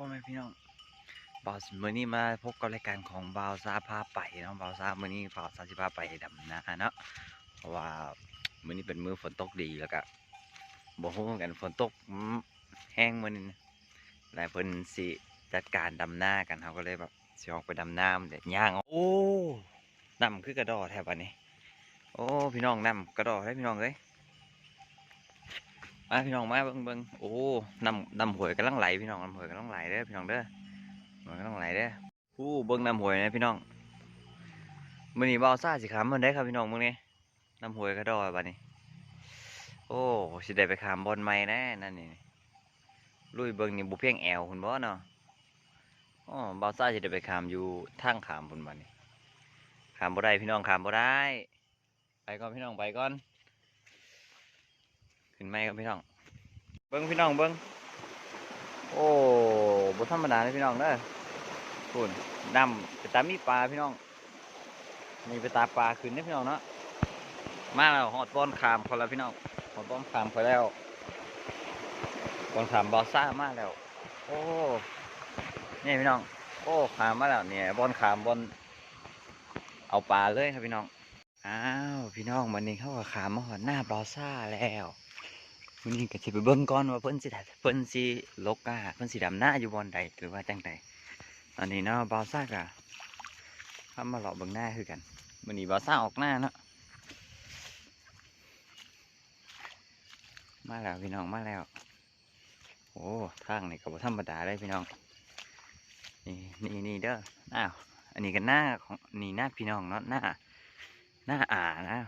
พ่อแม่พี่น้องบ่าวมื้อนี้มาพบกับรายการของบ่าวซาพาไปเนาะบ่าวซามื้อนี้บ่าวซาสิพาไปดำนาเนาะเพราะว่ามื้อนี้เป็นมือฝนตกดีแล้วก็บ่ฮู้อนกันฝนตกแห้งมื้อนี้นะหลายเพิ่นสิจัดการดำหน้ากันเฮาก็เลยแบบสิออกไปดำนาเด็ดย่างโอ้น้ำคือกระดอแทบอันนี้ โอ้พี่น้องน้ำกระดอได้พี่น้องเอ้ย มาพี่น้องมาเบิ่งเบิ่งโอ้น้ำน้ำหวยกำลังไหลพี่น้องน้ำหวยกำลังไหลเด้อพี่น้องเด้อหวยกำลังไหลเด้ออู้เบิ่งน้ำหวยนะพี่น้องมื้อนีบ่าวซ่าสิขามมันได้ครับพี่น้องมื้อนี้น้ำหวยกระดอบัดนี้ โอ้สิได้ไปขามบอลใหม่น่นั่นนี่ลุยเบิ่งนี่บ่เพียงแอวคุณบ่เนาะอ๋อบาวซ่าสิได้ไปขามอยู่ทางขามพุ่นบัดนี้ขามบ่ได้พี่น้องขามบ่ได้ ไปก่อนพี่น้องไปก่อน ขึ้นไหมครับพี่น้อง เบิ้งพี่น้องเบิ้งโอ้บธรรมดาเลยพี่น้องเด้อคุณดำไปตามมีปลาพี่น้องนี่ไปตาปลาขึ้นนี่พี่น้องเนาะ มาแล้วหอดบอลขามพอแล้วพี่น้องหอดบอลขามพอแล้วบอลขามบอลซ่ามาแล้ว โอ้นี่พี่น้อง โอ้ขามมาแล้วเนี่ยบอลขามบอลเอาปลาเลยครับพี่น้อง อ้าวพี่น้องวันนี้เขาก็ขามมาหอดหน้าบอลซ่าแล้ว วันนี้ก็สิไปเบิ่งก่อนว่าเพิ่นสิได้เพิ่นสิลกกาเพิ่นสิดำหน้าอยู่บอนใดหรือว่าจังใดตอนนี้เนาะบาวซ่าก็ทำมาหลอกเบิ่งหน้าคือกันวันนี้บาวซ่าออกหน้าเนาะมาแล้วพี่น้องมาแล้วโอ้ทางนี่ก็บ่ธรรมดาเลยพี่น้องนี่นี่นี่เด้ออ้าวอันนี้ก็หน้าของนี่หน้าพี่น้องเนาะหน้าหน้าอ่านะ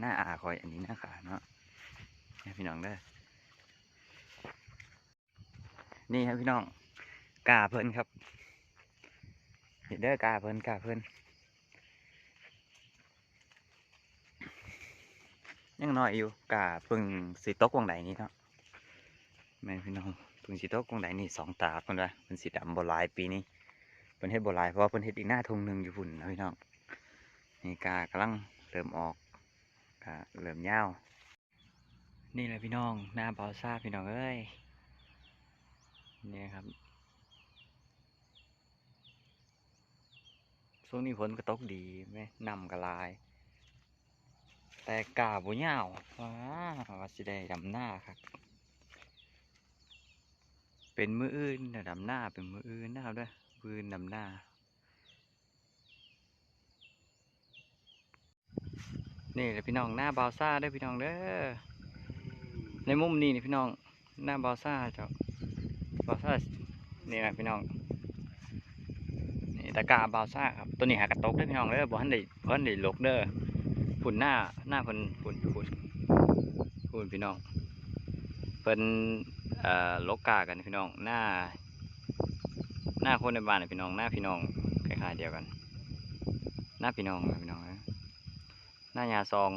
หน้าอ่าคอยอันนี้หน้าขาเนาะ พี่น้องเด้อนี่ครับพี่น้องกาเพิ่นครับเห็นเด้อกาเพิ่นกาเพิ่นยังน้อยอยู่กาเพิ่งสีตกวงใดนี่เนาะแม่พี่น้องเพิ่งสีตกวงใดนี่สองตาเพิ่นว่าเพิ่นสีดำโบหลายปีนี้เพิ่นเฮ็ดโบหลายเพราะเพิ่นเฮ็ดอีกหน้าทงหนึ่งอยู่พุ่นนะพี่น้องนี่กากำลังเริ่มออกกาเริ่มยาว นี่แหละพี่น้องหน้าบอซ่าพี่น้องเอ้ยนี่ครับช่วงนี้ฝนก็ตกดีไหมนำกระลาย แต่กาบุญยาว้าวสิได้ดำหน้าครับ เป็นมืออื่นดำหน้าเป็นมืออื่นนะครับด้วยมืออื่นดำหน้านี่แหละพี่น้องหน้าบาซ่าเด้อพี่น้องเด้อ ในมุมนี้นี่พี่น้องหน้าบอซ่าเจ้าบอซ่านี่นะพี่น้องนี่ตะกร้าบอซ่าครับตัวนี้หากระตกเด้พี่น้องเด้อบ่ทันได้บ่ทันได้ลกเด้อฝุ่นหน้าหน้าเพิ่นฝุ่นฝุ่นฝุ่นพี่น้องเพิ่นเอ่อลกกากันพี่น้องหน้า หน้าคนในบ้านนะพี่น้องหน้าพี่น้องคล้ายๆเดียวกัน หน้าพี่น้องนะพี่น้องหน้ายาซอง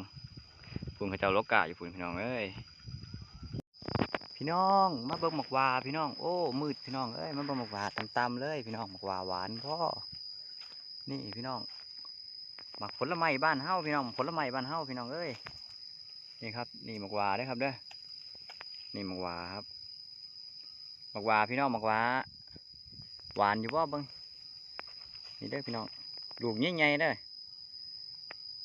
ฝุ่นเขาเจ้าลกกาอยู่ฝุ่นพี่น้องเอ้ย พี่น้องมาเบิ่งหมกวาพี่น้อง โอ้มืดพี่น้องเอ้ยมาเบิ่งหมกวาตำๆเลย พี่น้องหมกวาหวานพ่อนี่พี่น้องหมักผลไม้บ้านเฮาพี่น้องผลไม้บ้านเฮาพี่น้องเอ้ยนี่ครับ นี่หมกวาเด้ครับเด้อนี่หมกวาครับหมกวาพี่น้องหมกวาหวานอยู่บ่เบิ่งนี่เด้อพี่น้องลูกใหญ่ๆเด้อ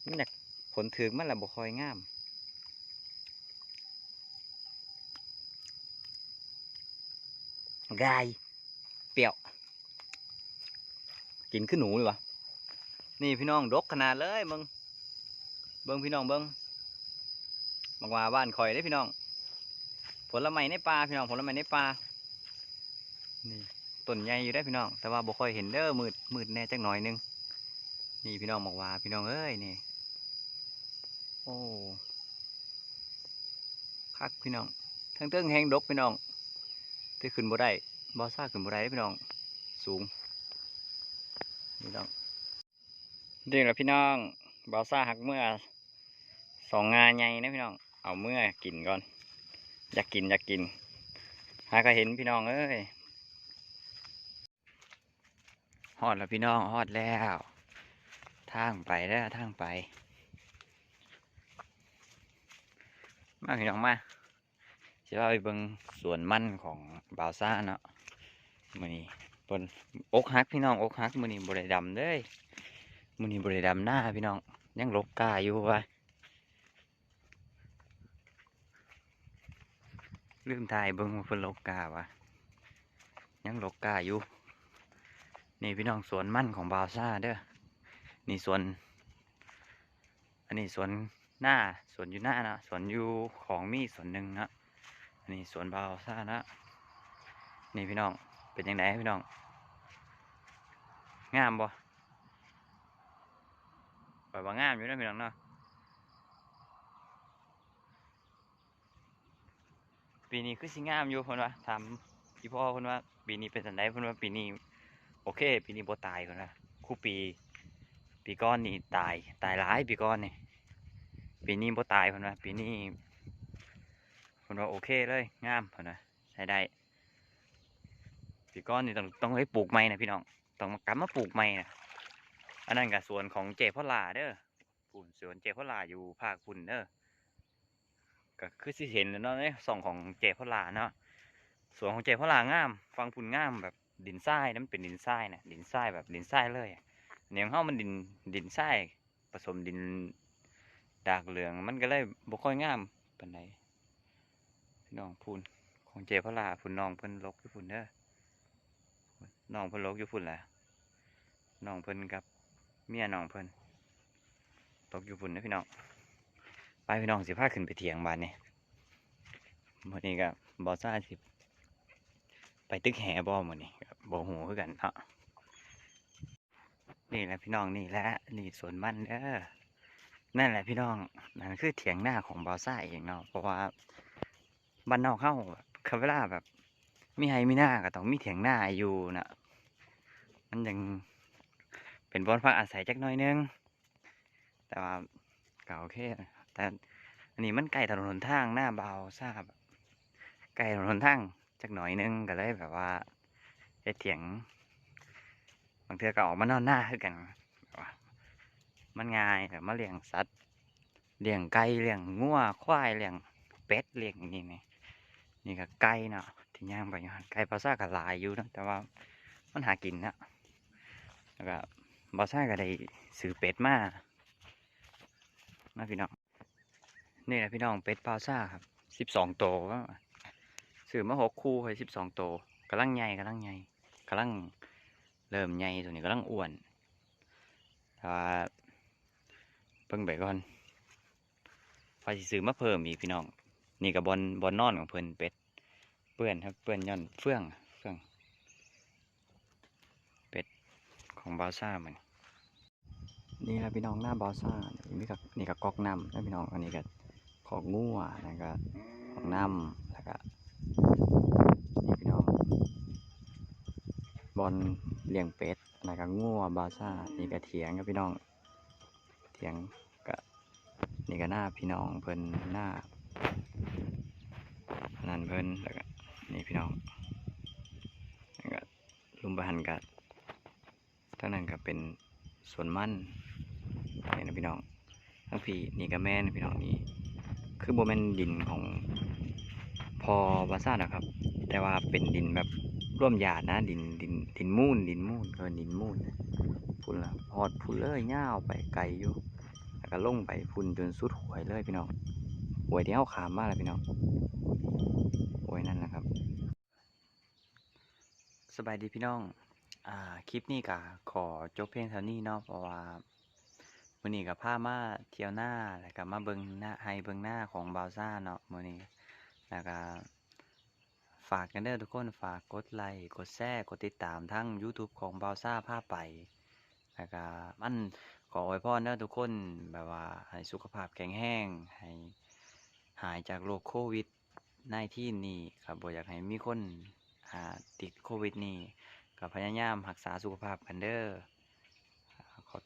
มันอยากผลถึงมันแหละบ่คอยงาม กายเปรี้ยวกินขึ้นหนูเลยวะนี่พี่น้องดกขนาดเลยมึงเบิ้งพี่น้องเบิ้งบักว่าบ้านคอยได้พี่น้อง ผลไม้ในป่าพี่น้องผลไม้ในป่านี่ต้นใหญ่อยู่ได้พี่น้อง แต่ว่าบ่ค่อยเห็นเด้อมืดมืดแน่จักหน่อยนึงนี่พี่น้องบอกว่าพี่น้องเอ้ยนี่โอ้คักพี่น้องทั้งเติ้งแหงดกพี่น้อง ที่ขึ้นบ่ได้บ่ซ่าขึ้นบ่ได้พี่น้อง สูงนี่น้องนี่แหละพี่น้องบ่ซ่าหักเมื่อสองงานใหญ่นะพี่น้อง เอาเมื่อกินก่อน อยากกินอยากกิน หาก็เห็นพี่น้องเอ้ยฮอดแล้วพี่น้องฮอดแล้ว ทางไปแล้วทางไป มาพี่น้องมา สิว่าไปเบิ่งสวนมั่นของบาวซ่าเนาะมือนี้เพิ่นอกหักพี่น้องอกหักมือนี้บ่ได้ดำเด้ยมือนี้บ่ได้ดำหน้าพี่น้องยังลกกาอยู่ว่าลืมถ่ายเบิ่งว่าเพิ่นลกกาวะยังลกกาอยู่นี่พี่น้องสวนมั่นของบาวซ่าเด้อนี่สวนอันนี้สวนหน้าสวนอยู่หน้านะสวนอยู่ของมีสวนหนึ่งนะ นนี้สวนบาวซ่านะ นี่พี่น้อง เป็นยังไงพี่น้อง งามบ่ปล่อยว่างามอยู่นะพี่น้องเนาะ ปีนี้คือสิงามอยู่เพิ่นว่าถามอีพ่อเพิ่นว่า ปีนี้เป็นจังไดเพิ่นว่าปีนี้ โอเค ปีนี้โบตายเพิ่นว่าคู่ปี ปีก้อนนี่ตาย ตายหลายปีก้อนนี่ ปีนี้โบตายเพิ่นว่าปีนี้ เพิ่นว่าโอเคเลยงามเพิ่นว่าใช้ได้ปีก้อนนี่ต้องต้องให้ปลูกใหม่นะพี่น้องต้องมากลับมาปลูกใหม่นะอันนั้นก็สวนของเจพ่อลาเด้อปุ่นสวนเจพ่อลาอยู่ภาคปุ่นเด้อก็คือสิเห็นแล้วเนาะในส่องของเจพ่อลาเนาะสวนของเจพ่อลางาม ฟังปุ่นงามแบบดินทรายนั่นเป็นดินทรายนะดินทรายแบบดินทรายเลยเนี่ยของเฮามันดินดินทรายผสมดินดากเหลืองมันก็เลยบ่ค่อยงามปานใด พี่น้องพูนของเจพ่อลาพุ่นน้องเพิ่นลกอยู่พุ่นเด้อน้องเพิ่นลกอยู่พุ่นแหละน้องเพิ่นกับเมียน้องเพิ่นตกอยู่พุ่นนะพี่น้องไปพี่น้องสิพาขึ้นไปเถียงบ้านนี่มื้อนี้ก็บ่ซ่าสิไปตึกแห่บ่มื้อนี้ก็บ่ฮู้คือกันเนาะนี่แหละพี่น้องนี่แหละนี่สวนมันเด้อนั่นแหละพี่น้องนั่นคือเถียงหน้าของบ่าวซ่าเองเนาะเพราะว่า บ้านนอกเฮาแบบคือเวลาแบบมีไฮมีหน้าก็ต้องมีเถียงหน้าอยู่นะมันยังเป็นบอนพักอาศัยจักหน้อยนึง แต่ว่าเก็โอเคนะแต่อันนี้มันใกลถนนหนทางหน้าเบาทราบใกลถนนหนทางจักหน่อยนึงก็เลยแบบว่าเฮ็ดเถียงบางเทือก็ออกมานอนหน้าคือกันมันง่ายแบบมาเลี้ยงสัตว์เลี้ยงไก่เลี้ยงงัวควายเลี้ยงเป็ดเลี้ยงอย่างนี้นี่ นี่ก็ไก่เนาะที่ย่างไปอยู่หั่นไก่ปลาซาก็หลายอยู่นะแต่ว่ามันหากินนะแล้วก็ปลาซาก็ได้ซื้อเป็ดมานะพี่น้องนี่แหละพี่น้องเป็ดปลาซาครับสิบสองโตซื้อมาหกคู่เลยสิบสองโตวกำลังใหญ่กำลังใหญ่กำลังเริ่มใหญ่ตัวนี้กำลังอ้วนแต่ว่าเพิ่งไปก่อนพอสิซื้อมาเพิ่มอีกพี่น้อง นี่กับบอลบอลนอนของเพิ่นเป็ด ปื้อนครับเปื้อนย่อนเฟื่องเฟื่อง เป็ดของบาซ่ามันนี่แหละพี่น้องหน้าบาซ่านี่กับนี่กับก๊อกน้ำนะพี่น้องอันนี้กับของงัวแล้วก็ของน้ำแล้วก็นี่พี่น้องบอลเลี้ยงเป็ดแล้วก็งัวบาซ่านี่ก็เถียงกับพี่น้องเถียงก็นี่ก็หน้าพี่น้องเพิ่นหน้านั่นเพิ่นแล้วก็ นี่พี่น้องก็ลุมบหันกับทั้งนั้นก็เป็นสวนมันนี่นะพี่น้องทั้งพี่นี่ก็แม่นพี่น้องนี่คือโบแมนดินของพอบาซ่านะครับ แต่ว่าเป็นดินแบบร่วมหยาดนะ ดินดินดินมูนดินมูนเออดินมูนพุ่นละพอดพุ่นเลยย่าวไปไกลอยู่แล้วก็ล่งไปพุ่นจนสุดหวยเลยพี่น้องหวยที่เขาขามมากเลยพี่น้อง โอ้ยนั่นแหละครับ สบายดีพี่น้องอ่าคลิปนี้ก็ขอจบเพียงเท่านี้เนาะเพราะว่ามือนี้ก็พามาเที่ยวหน้าแล้วก็มาเบิงหน้าให้เบิงหน้าของบาวซ่าเนาะมือนี้แล้วก็ฝากกันเด้อทุกคนฝากกดไลค์กดแชร์กดติดตามทั้ง YouTube ของบาวซ่าพาไปแล้วก็มันขออวยพรเด้อทุกคนแบบว่าให้สุขภาพแข็งแรงให้หายจากโรคโควิด นที่นี่ครับบ่อยากให้มีคนติดโควิดนี่ก็พยายามรักษาสุขภาพกันเด้อ